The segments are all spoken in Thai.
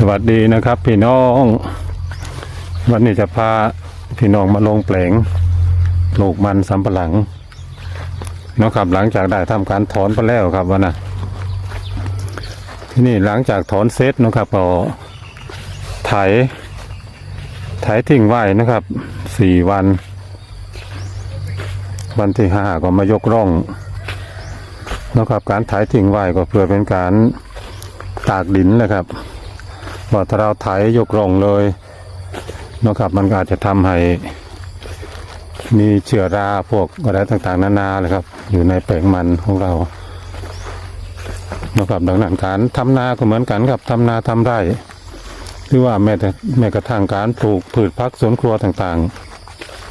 สวัสดีนะครับพี่น้อง วันนี้จะพาพี่น้องมาลงแปลงปลูกมันสำปะหลังเนาะครับหลังจากได้ทำการถอนไปแล้วครับวันน่ะที่นี่หลังจากถอนเสร็จนะครับเอาไถไถทิ้งไว้นะครับสี่วัน วันที่ห้าก็มายกร่องนะครับการไถทิ้งไว้ก็เพื่อเป็นการตากดินนะครับ ว่าถ้าเราไถยกร่องเลยนะครับมันก็อาจจะทำให้มีเชื้อราพวกอะไรต่างๆ นานาเลยครับ อยู่ในแปลงมันของเรานะครับดังนั้นการทำนาก็เหมือนกันครับทำนาทำไร่หรือว่าแม้แต่แม้กระทั่งการปลูกพืชพักสวนครัวต่าง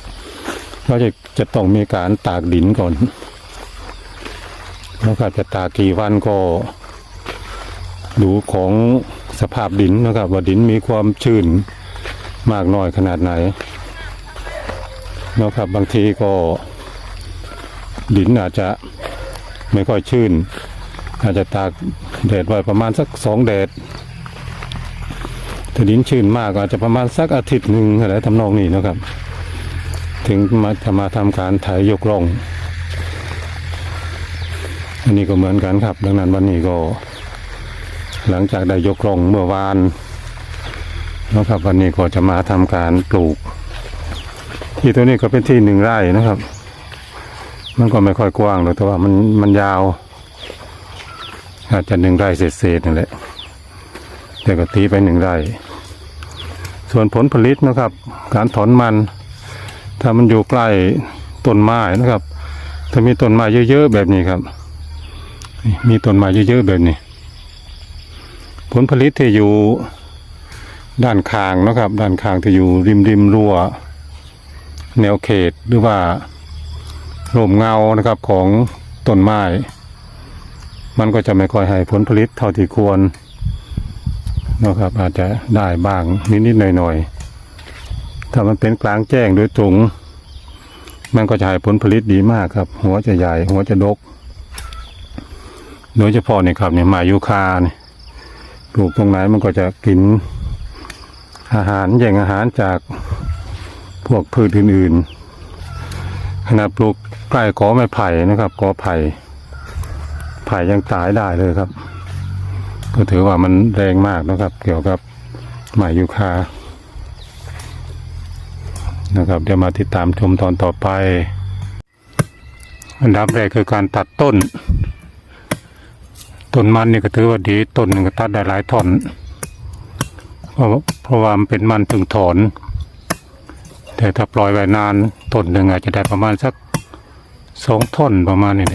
ๆ เราจะจะต้องมีการตากดินก่อนนะครับจะตากกี่วันก็ดูของ สภาพดินนะครับ ว่าดินมีความชื้นมากน้อยขนาดไหนนะครับบางทีก็ ดินอาจจะไม่ค่อยชื้น อาจจะตากแดดไว้ประมาณสักสองแดดถ้าดินชื้นมากอาจจะประมาณสักอาทิตย์หนึ่งอะไรทำนองนี้นะครับ ถึงมาจะมาทำการไถยกร่องอันนี้ก็เหมือนกันครับ ดังนั้นวันนี้ก็ หลังจากได้ยกร่องเมื่อวานนะครับวันนี้ก็จะมาทำการปลูก ที่ตัวนี้ก็เป็นที่หนึ่งไร่นะครับ มันก็ไม่ค่อยกว้างหรอกแต่ว่ามันมันยาว อาจจะหนึ่งไร่เศษๆนั่นแหละแต่ก็ตีไปหนึ่งไร่ ส่วนผลผลิตนะครับ การถอนมัน ถ้ามันอยู่ใกล้ต้นไม้นะครับ ถ้ามีต้นไม้เยอะๆแบบนี้ครับ มีต้นไม้เยอะๆแบบนี้ ผลผลิตที่อยู่ด้านข้างนะครับ ด้านข้างที่อยู่ริมริมรั้วแนวเขตหรือว่าร่มเงานะครับของต้นไม้ มันก็จะไม่ค่อยให้ผลผลิตเท่าที่ควรนะครับ อาจจะได้บ้างนิดๆหน่อยๆถ้ามันเป็นกลางแจ้งโดยตรงมันก็จะให้ผลผลิตดีมากครับ หัวจะใหญ่ หัวจะดก โดยเฉพาะเนี่ยครับเนี่ยมายูคาเนี่ย ลูกตรงไหนมันก็จะกิน อาหารแย่งอาหารจากพวกพืชอื่นๆขณะปลูกใกล้กอไม้ไผ่นะครับกอไผ่ไผ่ยังตายได้เลยครับ ก็ถือว่ามันแรงมากนะครับ เกี่ยวกับหมายยูคานะครับเดี๋ยวมาติดตามชมตอนต่อไป อันดับแรกคือการตัดต้น ต้นมันนี่ก็ถือว่าดีต้นนึงก็ตัดได้หลายท่อนเพราะเพราะว่ามันเป็นมันถึงถอน แต่ถ้าปล่อยไว้นานต้นหนึ่งอาจจะได้ประมาณสักสองท่อนประมาณนี้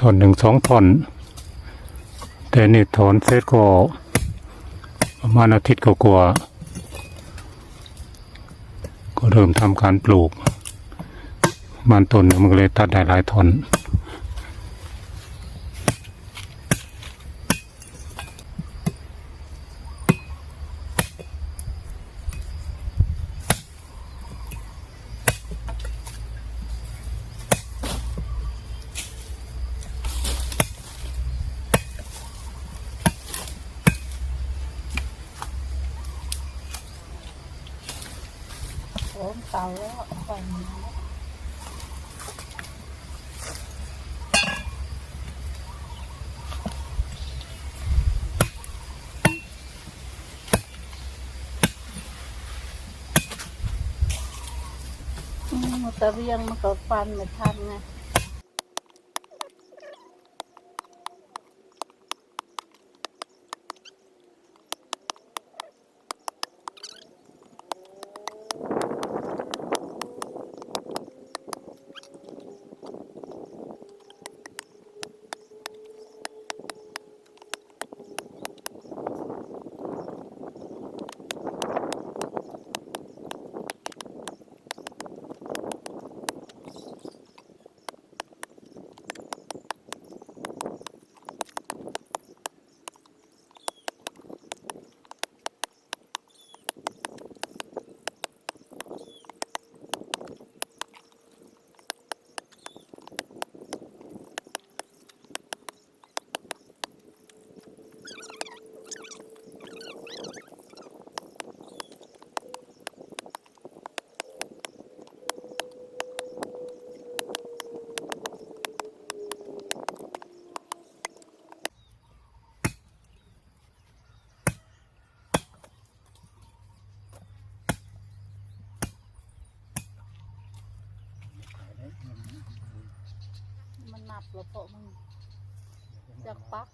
ท่อนหนึ่งสองท่อน แต่นี่ถอนเสร็จก็ประมาณอาทิตย์ก็กว่าก็เริ่มทำการปลูก มันต้นนึ่มันก็เลยตัดได้หลายท่อน โอ้เตาแล้วไฟมันอืมตะเรียงมันก็ฟันไม่ทันไง กแล้วเพราะมึงจากปัก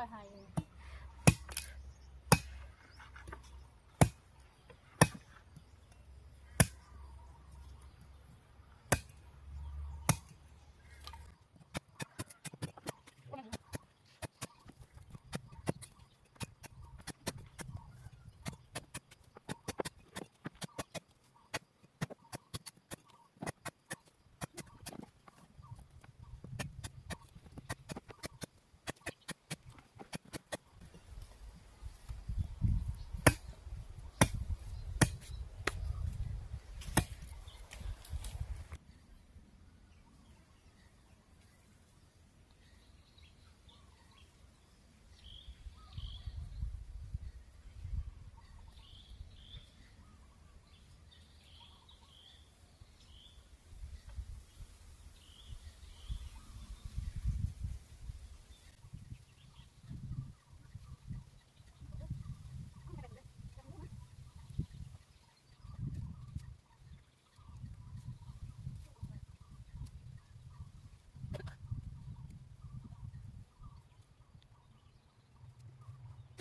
วยงไว้ให้